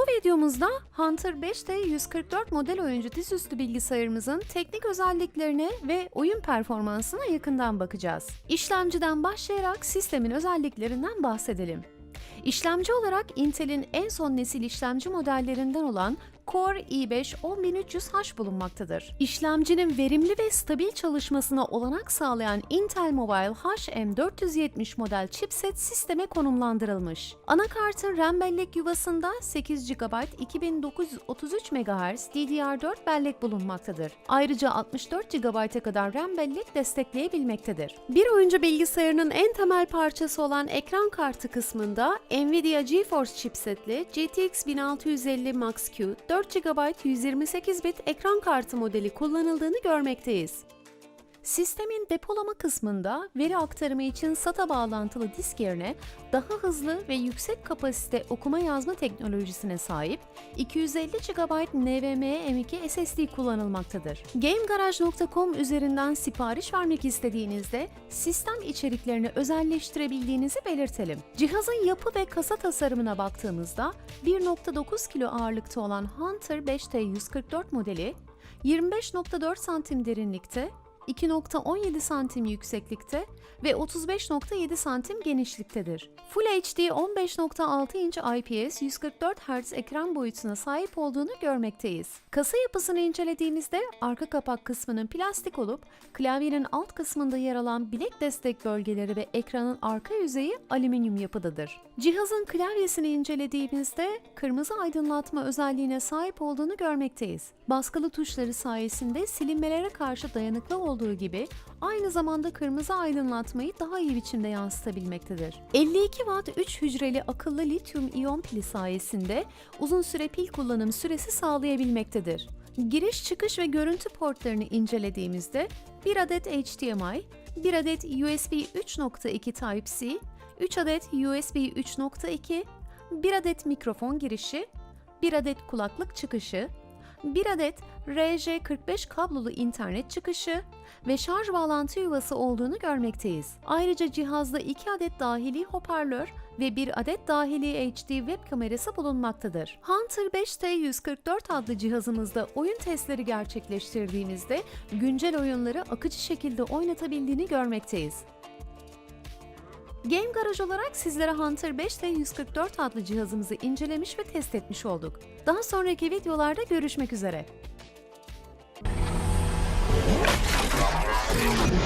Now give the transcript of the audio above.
videomuzda Hunter 5T 144 model oyuncu dizüstü bilgisayarımızın teknik özelliklerine ve oyun performansına yakından bakacağız. İşlemciden başlayarak sistemin özelliklerinden bahsedelim. İşlemci olarak Intel'in en son nesil işlemci modellerinden olan Core i5 10300H bulunmaktadır. İşlemcinin verimli ve stabil çalışmasına olanak sağlayan Intel Mobile HM470 model chipset sisteme konumlandırılmış. Anakartın RAM bellek yuvasında 8 GB 2933 MHz DDR4 bellek bulunmaktadır. Ayrıca 64 GB'a kadar RAM bellek destekleyebilmektedir. Bir oyuncu bilgisayarının en temel parçası olan ekran kartı kısmında Nvidia GeForce chipsetli GTX 1650 Max-Q 4 GB 128 bit ekran kartı modeli kullanıldığını görmekteyiz. Sistemin depolama kısmında veri aktarımı için SATA bağlantılı disk yerine daha hızlı ve yüksek kapasite okuma yazma teknolojisine sahip 250 GB NVMe M2 SSD kullanılmaktadır. GameGarage.com üzerinden sipariş vermek istediğinizde sistem içeriklerini özelleştirebildiğinizi belirtelim. Cihazın yapı ve kasa tasarımına baktığımızda 1.9 kilo ağırlıkta olan Hunter 5T 144 modeli 25.4 santim derinlikte 2.17 santim yükseklikte ve 35.7 santim genişliktedir. Full HD 15.6 inç IPS 144 Hz ekran boyutuna sahip olduğunu görmekteyiz. Kasa yapısını incelediğimizde arka kapak kısmının plastik olup klavyenin alt kısmında yer alan bilek destek bölgeleri ve ekranın arka yüzeyi alüminyum yapıdadır. Cihazın klavyesini incelediğimizde kırmızı aydınlatma özelliğine sahip olduğunu görmekteyiz. Baskılı tuşları sayesinde silinmelere karşı dayanıklı olduğu gibi aynı zamanda kırmızı aydınlatmayı daha iyi biçimde yansıtabilmektedir. 52 Watt 3 hücreli akıllı lityum iyon pili sayesinde uzun süre pil kullanım süresi sağlayabilmektedir. Giriş, çıkış ve görüntü portlarını incelediğimizde bir adet HDMI, bir adet USB 3.2 Type-C, 3 adet USB 3.2, bir adet mikrofon girişi, bir adet kulaklık çıkışı, bir adet RJ45 kablolu internet çıkışı ve şarj bağlantı yuvası olduğunu görmekteyiz. Ayrıca cihazda 2 adet dahili hoparlör ve bir adet dahili HD web kamerası bulunmaktadır. Hunter 5T 144 adlı cihazımızda oyun testleri gerçekleştirdiğimizde güncel oyunları akıcı şekilde oynatabildiğini görmekteyiz. Game Garage olarak sizlere Hunter 5T 144 adlı cihazımızı incelemiş ve test etmiş olduk. Daha sonraki videolarda görüşmek üzere. Thank you.